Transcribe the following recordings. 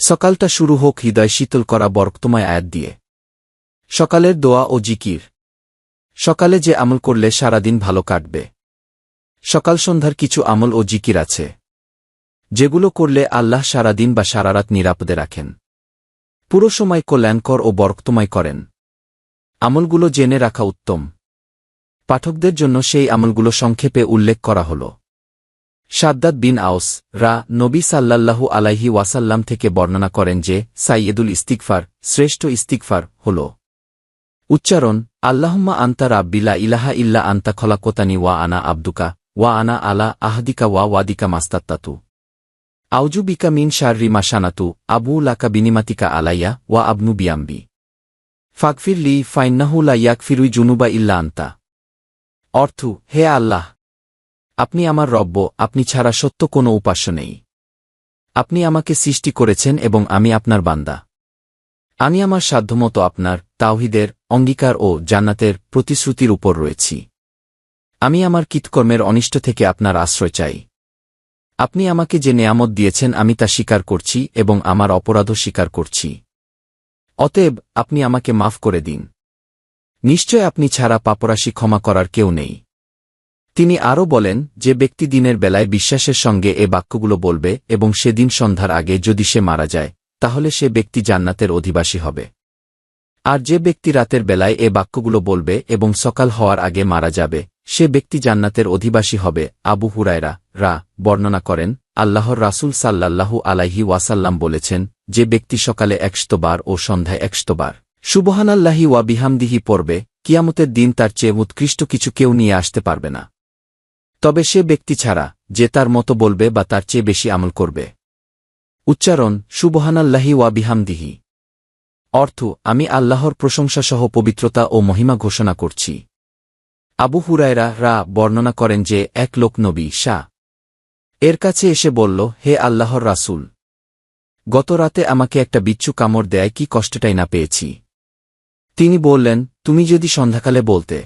সকালটা শুরু হোক হৃদয় শীতল করা বরক্তময় আয়াত দিয়ে। সকালের দোয়া ও জিকির। সকালে যে আমল করলে সারাদিন ভালো কাটবে। সকাল সন্ধ্যার কিছু আমল ও জিকির আছে। যেগুলো করলে আল্লাহ সারাদিন বা সারারাত নিরাপদে রাখেন। পুরো সময় কল্যাণকর ও বরক্তময় করেন। আমলগুলো জেনে রাখা উত্তম। পাঠকদের জন্য সেই আমলগুলো সংক্ষেপে উল্লেখ করা হল। সাদ্দাত বিন আউস রা নবী সাল্লাল্লাহু আলাইহি ওয়াসাল্লাম থেকে বর্ণনা করেন যে, সাইয়েদুল ইস্তিকফার শ্রেষ্ঠ ইস্তিকফার হল। উচ্চারণ, আল্লাহম্মা আন্তা রাব্বিলা ইলাহা ইল্লা আন্তা খলাকোতানি ওয়া আনা আব্দুকা, ওয়া আনা আলা আহদিকা ওয়া ওয়াদিকা মাস্তাত্তাতু। আউজুবিকা মিন শাররি মাসানাতু আবু লাকা বিনিমাতিকা আলাইয়া, ওয়া আবনু বিয়াম্বি। ফাকফির লি, ফাইন্নাহু লা ইয়াকফিরুই জুনুবা ইল্লা আন্তা। অর্থ, হে আল্লাহ আপনি আমার রব্য আপনি ছাড়া সত্য কোনো উপাস্য নেই। আপনি আমাকে সৃষ্টি করেছেন এবং আমি আপনার বান্দা। আমি আমার সাধ্যমতো আপনার, তাওহিদের, অঙ্গীকার ও জান্নাতের প্রতিশ্রুতির উপর রয়েছি। আমি আমার কৃতকর্মের অনিষ্ট থেকে আপনার আশ্রয় চাই। আপনি আমাকে যে নেয়ামত দিয়েছেন আমি তা স্বীকার করছি এবং আমার অপরাধও স্বীকার করছি। অতএব, আপনি আমাকে মাফ করে দিন। নিশ্চয় আপনি ছাড়া পাপরাশি ক্ষমা করার কেউ নেই। তিনি আরও বলেন, যে ব্যক্তি দিনের বেলায় বিশ্বাসের সঙ্গে এ বাক্যগুলো বলবে এবং সেদিন সন্ধ্যার আগে যদি সে মারা যায়, তাহলে সে ব্যক্তি জান্নাতের অধিবাসী হবে। আর যে ব্যক্তি রাতের বেলায় এ বাক্যগুলো বলবে এবং সকাল হওয়ার আগে মারা যাবে, সে ব্যক্তি জান্নাতের অধিবাসী হবে, আবু হুরায়রা, রা, বর্ণনা করেন, আল্লাহর রাসূল সাল্লাল্লাহু আলাইহি ওয়াসাল্লাম বলেছেন, যে ব্যক্তি সকালে একশতবার ও সন্ধ্যায় একশতবার, সুবহানাল্লাহি ওয়া বিহামদিহি পড়বে, কিয়ামতের দিন তার চেয়ে উৎকৃষ্ট কিছু কেউ নিয়ে আসতে পারবে না। তবে সে ব্যক্তি ছাড়া, যে তার মতো বলবে বা তার চেয়ে বেশি আমল করবে। উচ্চারণ, সুবহানাল্লাহি ওয়া বিহামদিহি অর্থ, আমি আল্লাহর প্রশংসাসহ পবিত্রতা ও মহিমা ঘোষণা করছি। আবু হুরায়রা রা বর্ণনা করেন যে, এক লোক নবী, শাহ। এর কাছে এসে বলল, হে আল্লাহর রাসূল! গত রাতে আমাকে একটা বিচ্ছু কামড় দেয়, কি কষ্টটাই না পেয়েছি। তিনি বললেন, তুমি যদি সন্ধ্যাকালে বলতে।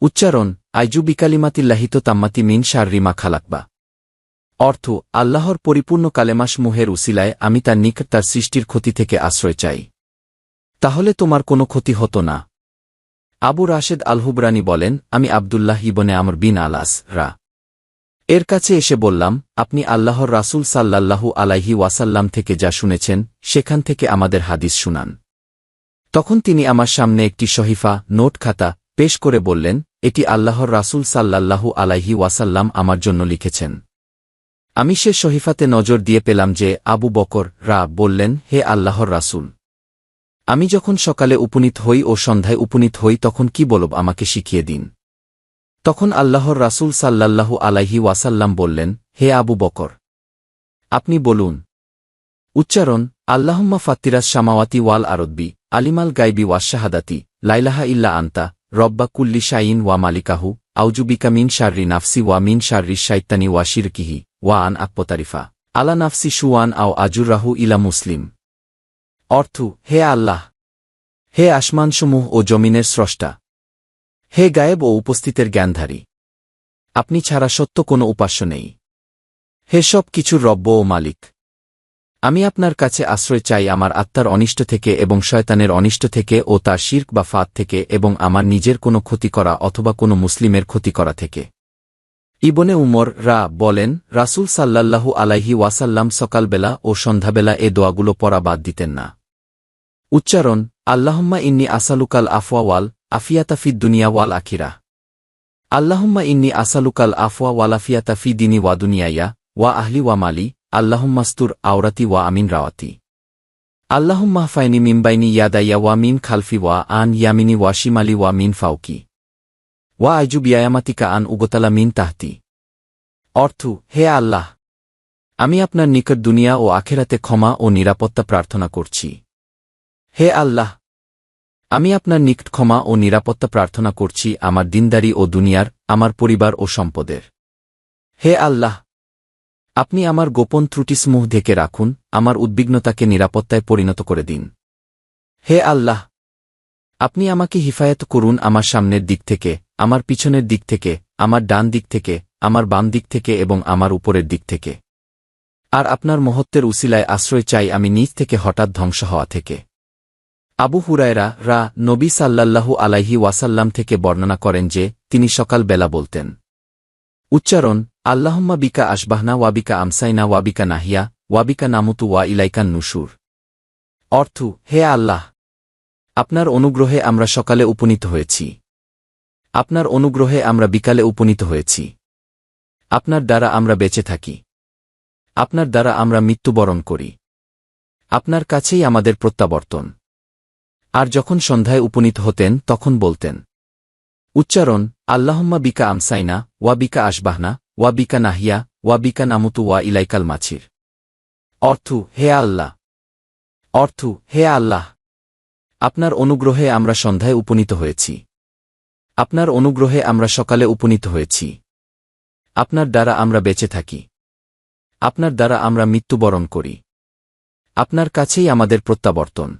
উচ্চারণ আইজু বিকালিমাতিল্লাহিত তাম্মাতি মিন শাররিমা খালাকবা। অর্থ, আল্লাহর পরিপূর্ণ কালেমাস মুহের উসিলায় আমি তার নিকট তার সৃষ্টির ক্ষতি থেকে আশ্রয় চাই। তাহলে তোমার কোনো ক্ষতি হতো না। আবু রাশেদ আলহুবরানি বলেন, আমি আবদুল্লাহ ইবনে আমর বিন আলাস, রা। এর কাছে এসে বললাম, আপনি আল্লাহর রাসূল সাল্লাল্লাহু আলাইহি ওয়াসাল্লাম থেকে যা শুনেছেন, সেখান থেকে আমাদের হাদিস শুনান। তখন তিনি আমার সামনে একটি শহীফা নোট খাতা পেশ করে বললেন এটি আল্লাহর রাসূল সাল্লাল্লাহু আলাইহি ওয়াসাল্লাম আমার জন্য লিখেছেন। আমি সে শহীফাতে নজর দিয়ে পেলাম যে আবু বকর, রা বললেন, হে আল্লাহর রাসূল! আমি যখন সকালে উপনীত হই ও সন্ধ্যায় উপনীত হই তখন কি বলব আমাকে শিখিয়ে দিন। তখন আল্লাহর রাসূল সাল্লাল্লাহু আলাইহি ওয়াসাল্লাম বললেন, হে আবু বকর! আপনি বলুন। উচ্চারণ, আল্লাহম্মা ফাত্তিরাস সামাওয়াতি ওয়াল আরদ্বি, আলিমাল গাইবি ওয়াশাহাদাতি লাইলাহা ইল্লা আন্তা রব্বা কুল্লি শাইন ওয়া মালিকাহু আউজুবিকা মিন শার্রি নাফসি ওয়া মিন শার্রি শাইতানি ওয়া শিরকিহি, ওয়া আন আকপতারিফা আলা নাফসি সুয়ান আও আজুরাহু ইলা মুসলিম। অর্থ, হে আল্লাহ, হে আসমানসমূহ ও জমিনের স্রষ্টা, হে গায়েব ও উপস্থিতের জ্ঞানধারী, আপনি ছাড়া সত্য কোনো উপাস্য নেই। হে সব কিছুর রব্ব ও মালিক। আমি আপনার কাছে আশ্রয় চাই আমার আত্মার অনিষ্ট থেকে এবং শয়তানের অনিষ্ট থেকে ও তার শির্ক বা ফাঁদ থেকে এবং আমার নিজের কোনো ক্ষতি করা অথবা কোনো মুসলিমের ক্ষতি করা থেকে। ইবনে উমর রা বলেন, রাসূল সাল্লাল্লাহু আলাইহি ওয়াসাল্লাম সকালবেলা ও সন্ধ্যাবেলা এ দোয়াগুলো পড়া বাদ দিতেন না। উচ্চারণ, আল্লাহম্মা ইন্নি আসালুকাল আফওয়াওয়াল আফিয়াতাফি দুনিয়া ওয়াল আখিরা। আল্লাহম্মা ইন্নি আসালুকাল আফওয়া ওয়ালাফিয়াতা ফি দিনী ওয়া দুনিয়াইয়া, ওয়া আহলি ওয়া মালি আল্লাহুম্মাস্তুর আওরাতি ওয়া আমিন রাওয়াতি। আল্লাহুম্মা ফাইনি মিমবাইনি ইয়াদাইয়া ওয়া মিন খালফি ওয়া আন ইয়ামিনি ওয়া শিমালি ওয়া মিন ফাউকি। ওয়া আইজু ইয়ায়ামাতিকা আন উগতালা মিন তাহতি। অর্থ, হে আল্লাহ, আমি আপনার নিকট দুনিয়া ও আখেরাতে ক্ষমা ও নিরাপত্তা প্রার্থনা করছি। হে আল্লাহ, আমি আপনার নিকট ক্ষমা ও নিরাপত্তা প্রার্থনা করছি আমার দিনদারি ও দুনিয়ার, আমার পরিবার ও সম্পদের। হে আল্লাহ আপনি আমার গোপন ত্রুটিসমূহ ঢেকে রাখুন, আমার উদ্বিগ্নতাকে নিরাপত্তায় পরিণত করে দিন। হে আল্লাহ! আপনি আমাকে হিফায়ত করুন আমার সামনের দিক থেকে, আমার পিছনের দিক থেকে, আমার ডান দিক থেকে, আমার বাম দিক থেকে এবং আমার উপরের দিক থেকে। আর আপনার মহত্বের উসিলায় আশ্রয় চাই আমি নিজ থেকে হঠাৎ ধ্বংস হওয়া থেকে। আবু হুরায়রা, রা, নবী সাল্লাল্লাহু আলাইহি ওয়াসাল্লাম থেকে বর্ণনা করেন যে, তিনি সকালবেলা বলতেন উচ্চারণ, আল্লাহম্মা বিকা আশবাহনা ওয়াবিকা আমসাইনা ওয়াবিকা নাহিয়া ওয়াবিকা নামুতু ওয়া ইলাইকান নুসুর অর্থ, হে আল্লাহ, আপনার অনুগ্রহে আমরা সকালে উপনীত হয়েছি। আপনার অনুগ্রহে আমরা বিকালে উপনীত হয়েছি। আপনার দ্বারা আমরা বেঁচে থাকি। আপনার দ্বারা আমরা মৃত্যুবরণ করি। আপনার কাছেই আমাদের প্রত্যাবর্তন। আর যখন সন্ধ্যায় উপনীত হতেন, তখন বলতেন উচ্চারণ, আল্লাহম্মা বিকা আমসাইনা, ওয়া বিকা আশবাহনা, ওয়া বিকা নাহিয়া, ওয়া বিকা নামুতু, ওয়া ইলাইকাল মাছির। অর্থ, হে আল্লাহ। অর্থ, হে আল্লাহ। আপনার অনুগ্রহে আমরা সন্ধ্যায় উপনীত হয়েছি। আপনার অনুগ্রহে আমরা সকালে উপনীত হয়েছি। আপনার দ্বারা আমরা বেঁচে থাকি। আপনার দ্বারা আমরা মৃত্যুবরণ করি। আপনার কাছেই আমাদের প্রত্যাবর্তন।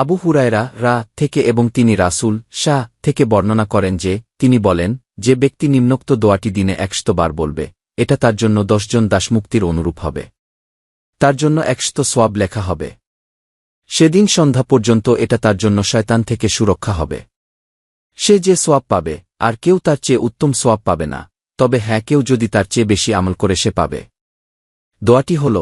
আবু হুরায়রা, রা থেকে এবং তিনি রাসুল, শাহ থেকে বর্ণনা করেন যে, তিনি বলেন, যে ব্যক্তি নিম্নোক্ত দোয়াটি দিনে একশত বার বলবে, এটা তার জন্য দশজন দাসমুক্তির অনুরূপ হবে। তার জন্য একশত সোয়াব লেখা হবে। সেদিন সন্ধ্যা পর্যন্ত এটা তার জন্য শয়তান থেকে সুরক্ষা হবে। সে যে সোয়াব পাবে, আর কেউ তার চেয়ে উত্তম সোয়াব পাবে না, তবে হ্যাঁ কেউ যদি তার চেয়ে বেশি আমল করে সে পাবে। দোয়াটি হল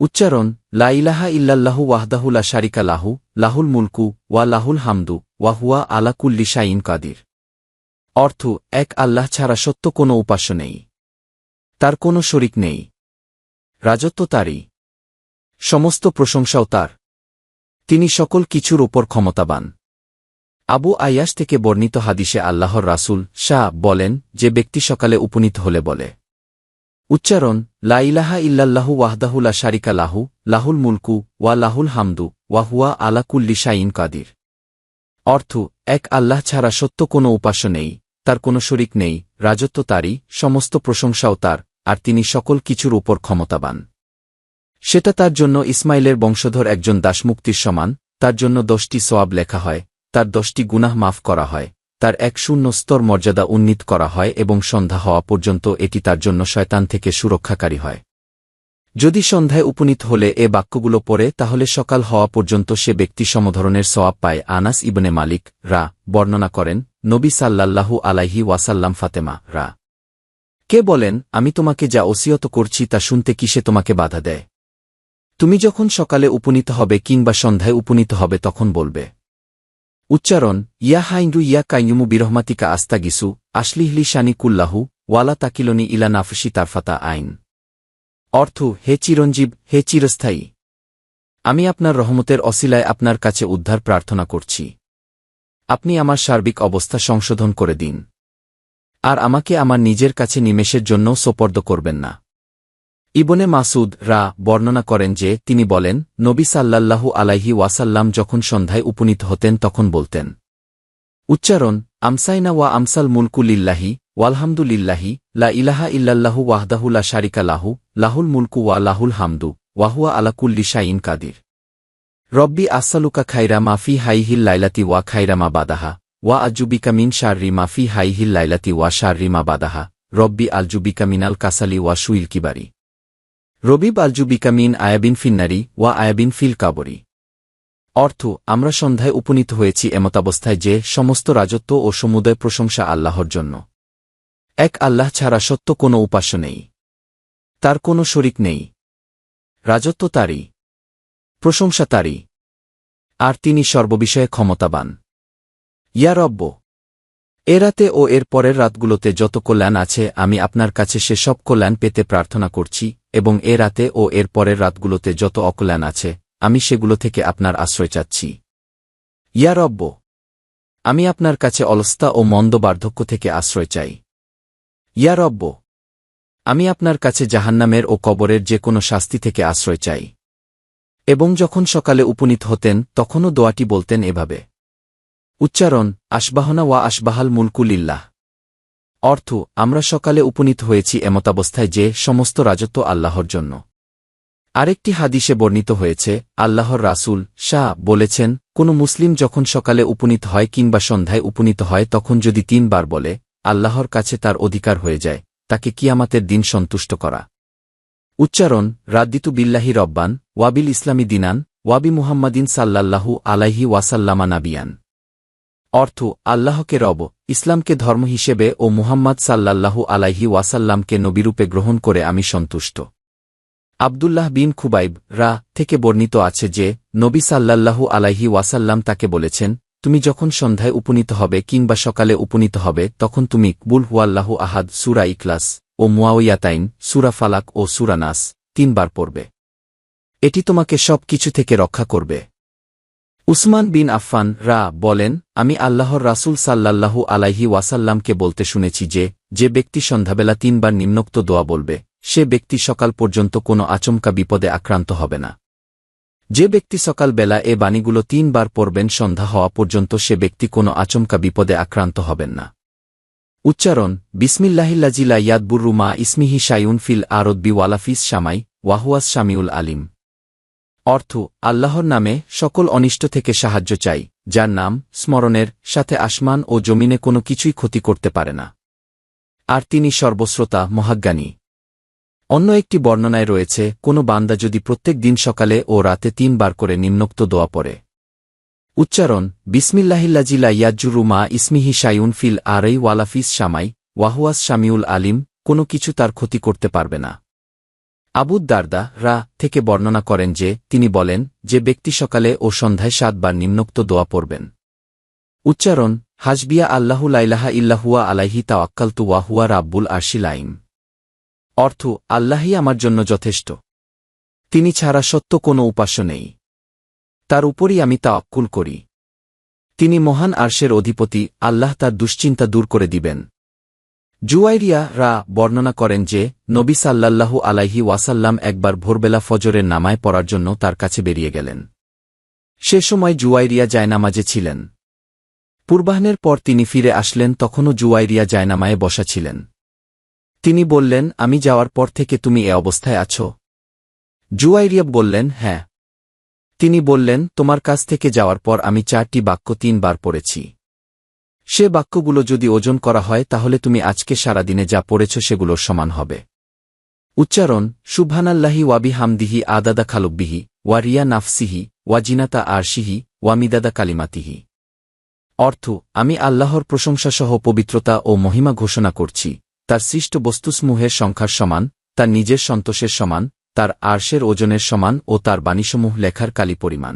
উচ্চারণ, লা ইলাহা ইল্লাল্লাহু ওয়াহদাহু লা শারিকা লাহু, লাহুল মুলকু, ওয়া লাহুল হামদু ওয়াহুয়া আলা কুল্লি শাইন কাদির। অর্থ, এক আল্লাহ ছাড়া সত্য কোনো উপাস্য নেই। তার কোনো শরিক নেই। রাজত্ব তারই। সমস্ত প্রশংসাও তার। তিনি সকল কিছুর ওপর ক্ষমতাবান। আবু আয়াস থেকে বর্ণিত হাদিসে আল্লাহর রাসুল শাহ বলেন, যে ব্যক্তি সকালে উপনীত হলে বলে। উচ্চারণ লা ইলাহা ইল্লাল্লাহু ওয়াহদাহু লা শারিকা লাহু, লাহুল মুলকু ওয়া লাহুল হামদু ওয়াহুয়া আলা কুল্লি কাদির। অর্থ, এক আল্লাহ ছাড়া সত্য কোনো উপাস্য নেই, তার কোনো শরিক নেই, রাজত্ব তারই, সমস্ত প্রশংসাও তার, আর তিনি সকল কিছুর উপর ক্ষমতাবান। সেটা তার জন্য ইসমাইলের বংশধর একজন দাসমুক্তির সমান, তার জন্য দশটি সোয়াব লেখা হয়, তার দশটি গুনাহ মাফ করা হয় তার এক শূন্য স্তর মর্যাদা উন্নীত করা হয় এবং সন্ধ্যা হওয়া পর্যন্ত এটি তার জন্য শয়তান থেকে সুরক্ষাকারী হয়। যদি সন্ধ্যায় উপনীত হলে এ বাক্যগুলো পড়ে, তাহলে সকাল হওয়া পর্যন্ত সে ব্যক্তি সমধরনের সওয়াব পায়। আনাস ইবনে মালিক, রা, বর্ণনা করেন, নবী সাল্লাল্লাহু আলাইহি ওয়াসাল্লাম ফাতেমা, রা। কে বলেন, আমি তোমাকে যা ওসিয়ত করছি তা শুনতে কিসে তোমাকে বাধা দেয়? তুমি যখন সকালে উপনীত হবে কিংবা সন্ধ্যায় উপনীত হবে তখন বলবে উচ্চারণ, ইয়া হাইন্ডু ইয়া কাইয়ুমু বিরহমাতিকা আস্তা গিসু আশলিহলি শানি কুল্লাহু, ওয়ালা তাকিলনি ইলা নাফসি তারফাতা আইন। অর্থ, হে চিরঞ্জীব, হে চিরস্থায়ী। আমি আপনার রহমতের অসিলায় আপনার কাছে উদ্ধার প্রার্থনা করছি। আপনি আমার সার্বিক অবস্থা সংশোধন করে দিন। আর আমাকে আমার নিজের কাছে নিমেষের জন্য সোপর্দ করবেন না। ইবনে মাসুদ রা বর্ণনা করেন যে, তিনি বলেন, নবী সাল্লাল্লাহু আলাইহি ওয়াসাল্লাম যখন সন্ধ্যায় উপনীত হতেন তখন বলতেন, উচ্চারণ, আমসাইনা ওয়া আমসাল মুলকু লিল্লাহি, ওয়ালহামদুলিল্লাহি, লা ইলাহা ইল্লাল্লাহু ওয়াহদাহু লা শারিকা লাহু, লাহুল মুলকু ওয়া লাহুল হামদু ওয়াহুয়া আলাকুল্লি শাইন কাদির। রব্বি আসালুকা খাইরা মাফি হাইহিল লাইলাতি ওয়া খাইরা মা বাদাহা, ওয়া আজুবিকা মিন শাররি মাফি হাইহিল লাইলাতি ওয়া শাররি মা বাদাহা, রব্বি আলজুবিকা মিনাল কাসালি ওয়া সুইল কিবারি। রবিব আলজুবিকা মিন আয়াবিন ফিন্নারি ওয়া আয়াবিন ফিল কাবরি। অর্থ, আমরা সন্ধ্যায় উপনীত হয়েছি এমতাবস্থায় যে সমস্ত রাজত্ব ও সমুদয় প্রশংসা আল্লাহর জন্য। এক আল্লাহ ছাড়া সত্য কোনো উপাস্য নেই। তার কোনো শরিক নেই। রাজত্ব তারই। প্রশংসা তারই। আর তিনি সর্ববিষয়ে ক্ষমতাবান। ইয়া রব্য এ রাতে ও এর পরের রাতগুলোতে যত কল্যাণ আছে, আমি আপনার কাছে সে সব কল্যাণ পেতে প্রার্থনা করছি। এবং এ রাতে ও এর পরের রাতগুলোতে যত অকল্যাণ আছে, আমি সেগুলো থেকে আপনার আশ্রয় চাচ্ছি। ইয়া রব্য আমি আপনার কাছে অলস্তা ও মন্দ বার্ধক্য থেকে আশ্রয় চাই। ইয়া রব্য আমি আপনার কাছে জাহান্নামের ও কবরের যে কোনো শাস্তি থেকে আশ্রয় চাই। এবং যখন সকালে উপনীত হতেন, তখনও দোয়াটি বলতেন এভাবে। উচ্চারণ আশবাহনা ওয়া আশবাহাল মুলকুলিল্লাহ অর্থ, আমরা সকালে উপনীত হয়েছি এমতাবস্থায় যে সমস্ত রাজত্ব আল্লাহর জন্য। আরেকটি হাদিসে বর্ণিত হয়েছে, আল্লাহর রাসুল শাহ বলেছেন, কোন মুসলিম যখন সকালে উপনীত হয় কিংবা সন্ধ্যায় উপনীত হয় তখন যদি তিনবার বলে, আল্লাহর কাছে তার অধিকার হয়ে যায়, তাকে কিয়ামাতের দিন সন্তুষ্ট করা। উচ্চারণ, রাদ্দিতু বিল্লাহি রব্বান, ওয়াবিল ইসলামী দিনান, ওয়াবি মুহাম্মাদিন সাল্লাল্লাহু আলাইহি ওয়াসাল্লামা নাবিয়ান। অর্থ, আল্লাহকে রব, ইসলামকে ধর্ম হিসেবে ও মুহাম্মদ সাল্লাল্লাহু আলাইহি ওয়াসাল্লামকে নবীরূপে গ্রহণ করে আমি সন্তুষ্ট। আবদুল্লাহ বিন খুবাইব রা থেকে বর্ণিত আছে যে, নবী সাল্লাল্লাহু আলাইহি ওয়াসাল্লাম তাকে বলেছেন, তুমি যখন সন্ধ্যায় উপনীত হবে কিংবা সকালে উপনীত হবে, তখন তুমি কুল হুয়াল্লাহু আহাদ সুরা ইকলাস ও মুয়াওয়াতাইন সুরা ফালাক ও সুরা নাস তিনবার পড়বে। এটি তোমাকে সব কিছু থেকে রক্ষা করবে। উসমান বিন আফফান রা বলেন, আমি আল্লাহর রাসূল সাল্লাল্লাহু আলাইহি ওয়াসাল্লামকে বলতে শুনেছি যে যে ব্যক্তি সন্ধ্যাবেলা তিনবার নিম্নোক্ত দোয়া বলবে, সে ব্যক্তি সকাল পর্যন্ত কোনো আচমকা বিপদে আক্রান্ত হবে না। যে ব্যক্তি সকালবেলা এ বাণীগুলো তিনবার পড়বেন সন্ধ্যা হওয়া পর্যন্ত সে ব্যক্তি কোনো আচমকা বিপদে আক্রান্ত হবেন না। উচ্চারণ বিসমিল্লাহিল্লাজিলা ইয়াদবুরু মা ইসমিহি শাইউন ফিল আরদ্বি ওয়ালাফিস শামাই ওয়াহুয়াস শামিউল আলিম। অর্থ, আল্লাহর নামে সকল অনিষ্ট থেকে সাহায্য চাই, যার নাম স্মরণের সাথে আসমান ও জমিনে কোনো কিছুই ক্ষতি করতে পারে না। আর তিনি সর্বশ্রোতা, মহাজ্ঞানী। অন্য একটি বর্ণনায় রয়েছে, কোনো বান্দা যদি প্রত্যেক দিন সকালে ও রাতে তিনবার করে নিম্নোক্ত দোয়া পড়ে। উচ্চারণ বিসমিল্লাহিল্লাজিলা ইয়াজ্জুরু মা ইসমিহি শাইউন ফিল আরই ওয়ালাফিস শামাই, ওয়াহুয়াস শামিউল আলিম, কোনো কিছু তার ক্ষতি করতে পারবে না। আবুদ দারদা রা থেকে বর্ণনা করেন যে, তিনি বলেন, যে ব্যক্তি সকালে ও সন্ধ্যায় সাতবার নিম্নোক্ত দোয়া পড়বেন। উচ্চারণ হাজবিয়া আল্লাহু লাইলাহা ইল্লাহুয়া আলাইহি তাওয়াক্কালতু ওয়াহুয়া রাব্বুল আরশিলাইম অর্থ, আল্লাহই আমার জন্য যথেষ্ট। তিনি ছাড়া সত্য কোনো উপাস্য নেই। তার উপরই আমি তা অক্কুল করি। তিনি মহান আর্শের অধিপতি, আল্লাহ তার দুশ্চিন্তা দূর করে দিবেন। জুয়াইরিয়া রা বর্ণনা করেন যে, নবী সাল্লাল্লাহু আলাইহি ওয়াসাল্লাম একবার ভোরবেলা ফজরের নামায় পড়ার জন্য তার কাছে বেরিয়ে গেলেন। সে সময় জুয়াইরিয়া জায়নামাজে ছিলেন। পূর্বাহ্নের পর তিনি ফিরে আসলেন, তখনও জুয়াইরিয়া জায়নামায়ে বসা ছিলেন। তিনি বললেন, আমি যাওয়ার পর থেকে তুমি এ অবস্থায় আছো? জুয়াইরিয়া বললেন হ্যাঁ। তিনি বললেন, তোমার কাছ থেকে যাওয়ার পর আমি চারটি বাক্য তিনবার পড়েছি। সে বাক্যগুলো যদি ওজন করা হয়, তাহলে তুমি আজকে সারাদিনে যা পড়েছ সেগুলোর সমান হবে। উচ্চারণ, সুবহানাল্লাহি ওয়াবি হামদিহি আদাদা খালুব্বিহি ওয়া রিয়া নাফসিহি, ওয়া জিনাতা আরশিহি, ওয়া মিদাদা কালিমাতিহি। অর্থ, আমি আল্লাহর প্রশংসাসহ পবিত্রতা ও মহিমা ঘোষণা করছি। তার সৃষ্ট বস্তুসমূহের সংখ্যার সমান, তার নিজের সন্তোষের সমান, তার আর্শের ওজনের সমান ও তার বাণীসমূহ লেখার কালি পরিমাণ।